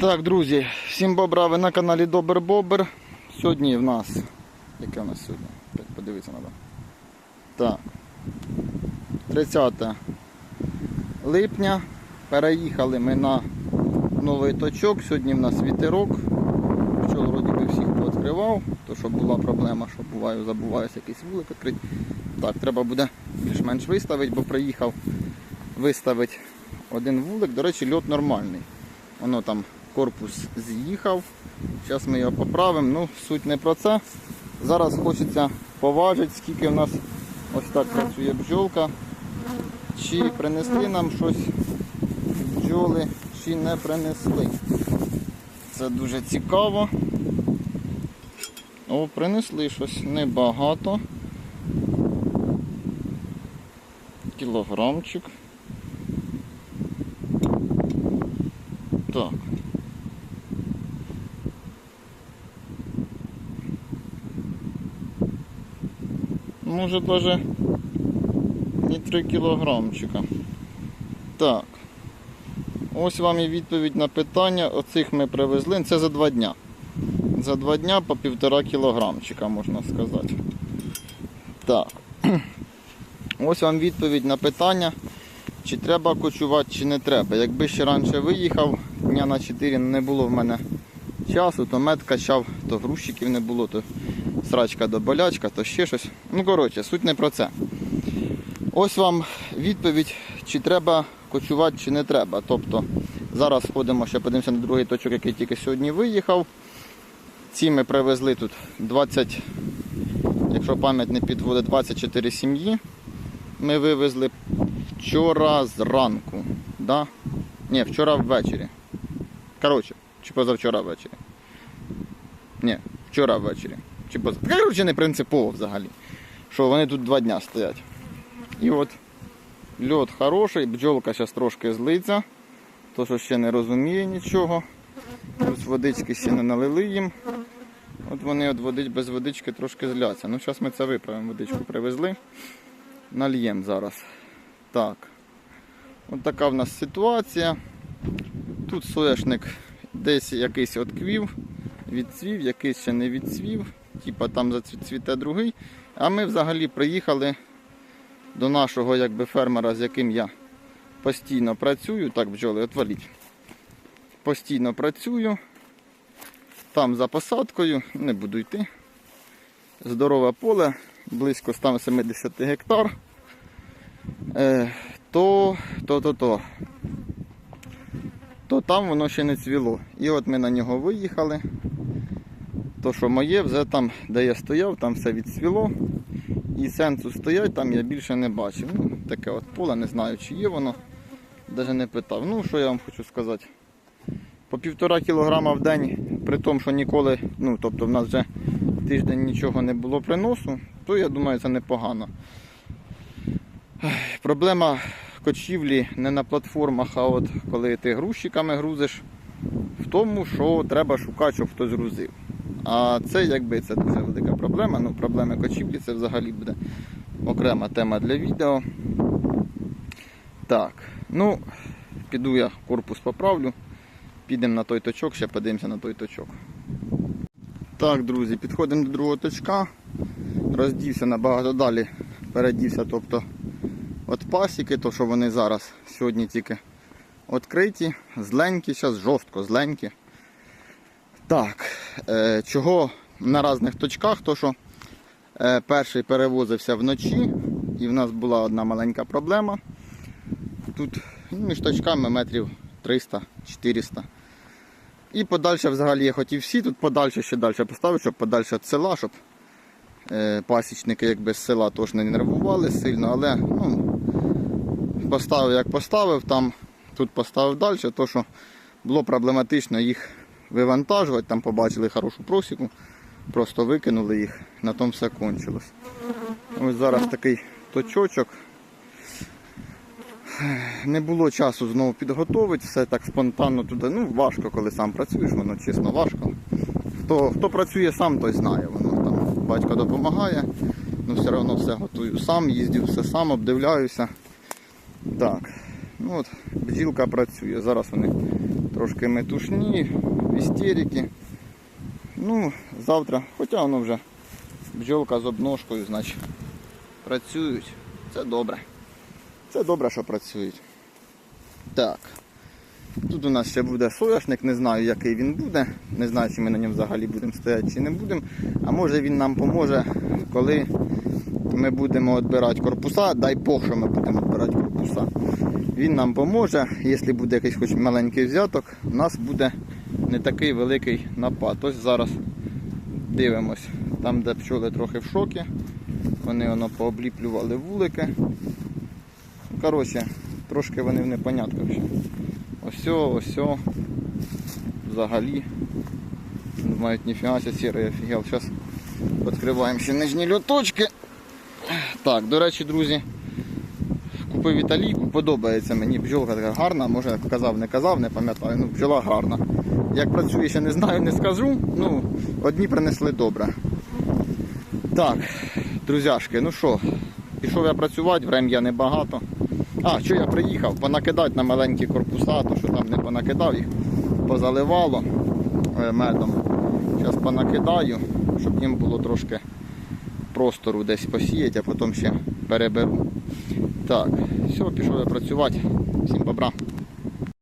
Так, друзі, всім бобра, ви на каналі Добер Бобер. Сьогодні в нас. Яке в нас сьогодні? Подивитися треба. Так. 30 липня. Переїхали ми на новий точок. Сьогодні в нас вітерок. Пчол вроді би всіх пооткривав, то що була проблема, що буває, забуваюся якийсь вулик відкрити. Так, треба буде більш-менш виставити, бо приїхав виставити один вулик. До речі, льот нормальний. Воно там корпус з'їхав. Зараз ми його поправимо. Ну, суть не про це. Зараз хочеться поважити, скільки в нас ось так працює бджолка. Чи принесли нам щось бджоли, чи не принесли. Це дуже цікаво. О, принесли щось небагато. Кілограмчик. Так. Може даже не 3 кілограмчика. Так. Ось вам і відповідь на питання. Оцих ми привезли. Це за два дня. За два дня по півтора кілограмчика, можна сказати. Так. Ось вам відповідь на питання, чи треба кочувати, чи не треба. Якби ще раніше виїхав, дня на 4 не було в мене часу, то мед качав, то грузчиків не було, то срачка до болячка, то ще щось. Ну, коротше, суть не про це. Ось вам відповідь, чи треба кочувати, чи не треба. Тобто зараз ходимо, ще подивимося на другий точок, який тільки сьогодні виїхав. Ці ми привезли тут 20, якщо пам'ять не підводить, 24 сім'ї. Ми вивезли вчора зранку. Да? Ні, вчора ввечері. Коротше, чи позавчора ввечері. Ні, вчора ввечері. Чи поза... Коротше, не принципово взагалі. Що вони тут два дня стоять. І от льот хороший, бджолка зараз трошки злиться, то що ще не розуміє нічого. Плюс водички ще не налили їм. От вони от водич, без водички трошки зляться. Ну, зараз ми це виправимо. Водичку привезли. Нальємо зараз. Так. От така в нас ситуація. Тут соняшник десь якийсь отквів, відцвів, якийсь ще не відцвів. Типа там зацвіте другий. А ми взагалі приїхали до нашого якби, фермера, з яким я постійно працюю. Так, бджоли, отваліть. Постійно працюю. Там за посадкою, не буду йти. Здорове поле, близько 170 гектар. Е, то, то, то, то. То там воно ще не цвіло. І от ми на нього виїхали. То, що моє, вже там, де я стояв, там все відцвіло. І сенсу стоять, там я більше не бачив. Ну, таке от поле, не знаю, чи є воно. Навіть не питав. Ну, що я вам хочу сказати. По півтора кілограма в день, при тому, що ніколи, ну, тобто в нас вже тиждень нічого не було приносу, то я думаю, це непогано. Проблема кочівлі не на платформах, а от коли ти грузчиками грузиш, в тому, що треба шукати, щоб хтось грузив. А це якби це дуже велика проблема. Ну, проблеми кочівлі це взагалі буде окрема тема для відео. Так, ну, піду я корпус поправлю. Підемо на той точок, ще подивимося на той точок. Так, друзі, підходимо до другого точка. Роздівся набагато далі, передівся, тобто от пасіки, то що вони зараз сьогодні тільки відкриті, зленькі, зараз жорстко зленькі. Так, е, чого на різних точках, то що е, перший перевозився вночі, і в нас була одна маленька проблема. Тут ну, між точками метрів 300-400. І подальше взагалі я хотів всі тут подальше ще далі поставити, щоб подальше від села, щоб е, пасічники якби з села теж не нервували сильно, але ну, поставив як поставив, там тут поставив далі, то що було проблематично їх вивантажувати, там побачили хорошу просіку, просто викинули їх, на тому все кончилось. Ось зараз такий точочок. Не було часу знову підготувати, все так спонтанно туди. Ну, важко, коли сам працюєш, воно чесно важко. Хто, хто працює сам, той знає. Воно там батько допомагає, ну все одно все готую сам, їздю все сам, обдивляюся. Так, ну от, бджілка працює. Зараз вони трошки метушні, істерики. Ну, завтра, хоча воно вже бджолка з обножкою, значить, працюють. Це добре. Це добре, що працюють. Так. Тут у нас ще буде соняшник, не знаю, який він буде. Не знаю, чи ми на ньому взагалі будемо стояти, чи не будемо. А може він нам поможе, коли ми будемо відбирати корпуса. Дай Бог, що ми будемо відбирати. Він нам поможе, якщо буде якийсь хоч маленький взяток, у нас буде не такий великий напад. Ось зараз дивимось. Там, де пчоли трохи в шокі, вони воно пообліплювали вулики. Коротше, трошки вони в непонятках. Ось, ось, взагалі. Думають, ніфіга сірий офігел. Зараз відкриваємо ще нижні льоточки. Так, до речі, друзі, купив італійку, подобається мені. Бджолка така гарна, може казав, не казав, не пам'ятаю, ну бджола гарна. Як працює, ще не знаю, не скажу. Ну, одні принесли добре. Так, друзяшки, ну що, пішов я працювати, врем'я небагато. А, що я приїхав? Понакидати на маленькі корпуса, то що там не понакидав їх, позаливало е, медом. Зараз понакидаю, щоб їм було трошки простору десь посіяти, а потім ще переберу. Так, все, пішов я працювати. Всім бобра.